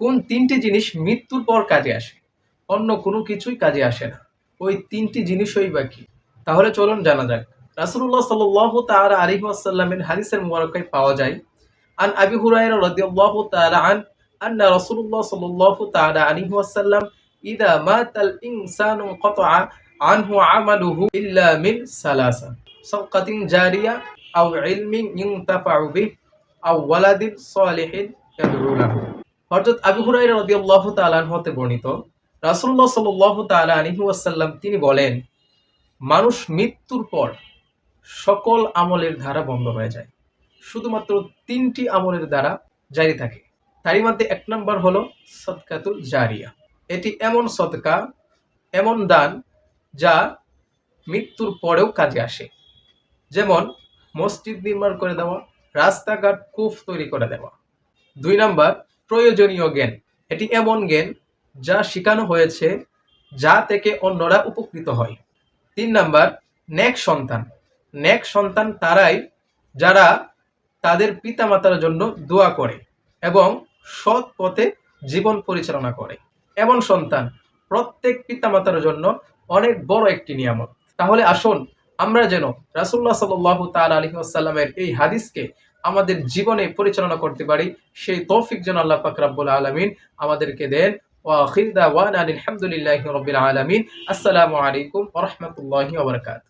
কোন তিনটি জিনিস মৃত্যুর পর কাজে আসে? অন্য কোনো কিছুই কাজে আসে না। ওই তিনটি জিনিসই বাকি তাহলে চলুন জানা যাক। রাসুল্লাহ সাল তাআলা আলাইহি ওয়াসাল্লামের হাদিসের মুবারকায় পাওয়া যায়, আন আবি হুরায়রা রাদিয়াল্লাহু তাআলা আন, আন্না রাসূলুল্লাহ সাল্লাল্লাহু তাআলা আলাইহি ওয়াসাল্লাম ইদা ইল্লা মিন সালাসা সাদকাতিন জারিয়া হযরত আবু হুরায়রা রাদিয়াল্লাহু তাআলা আনহু হতে বর্ণিত, রাসূলুল্লাহ সাল্লাল্লাহু তাআলা আলাইহি তিনি বলেন, মানুষ মৃত্যুর পর সকল আমলের ধারা বন্ধ হয়ে যায়। শুধুমাত্র তিনটি আমলের দ্বারা জারি থাকে। তারই মধ্যে এক নম্বর হলো সদকাতুল জারিয়া। এটি এমন সদকা, এমন দান যা মৃত্যুর পরেও কাজে আসে। যেমন মসজিদ নির্মাণ করে দেওয়া, রাস্তাঘাট কূপ তৈরি করে দেওয়া। দুই নাম্বার প্রয়োজনীয় জ্ঞান। এটি এমন জ্ঞান যা শেখানো হয়েছে, যা থেকে অন্যরা উপকৃত হয়। তিন নাম্বার, নেক সন্তান। নেক সন্তান তারাই যারা তাদের পিতামাতার জন্য দোয়া করে এবং সৎ পথে জীবন পরিচালনা করে। এমন সন্তান প্রত্যেক পিতামাতার জন্য অনেক বড় একটি নিয়ামত। তাহলে আসুন আমরা যেন রাসুল্লাহ সাল্লাহ তাল আলী আসাল্লামের এই হাদিসকে আমাদের জীবনে পরিচালনা করতে পারি, সেই তৌফিক যেন আল্লাহ পাক রাব্বুল আলমিন আমাদেরকে দেন। ওয়াখির দাওয়ান আলহামদুলিল্লাহ রবিল আলমিন। আসসালামু আলাইকুম ওরহমতুল্লাহি ওবরকাত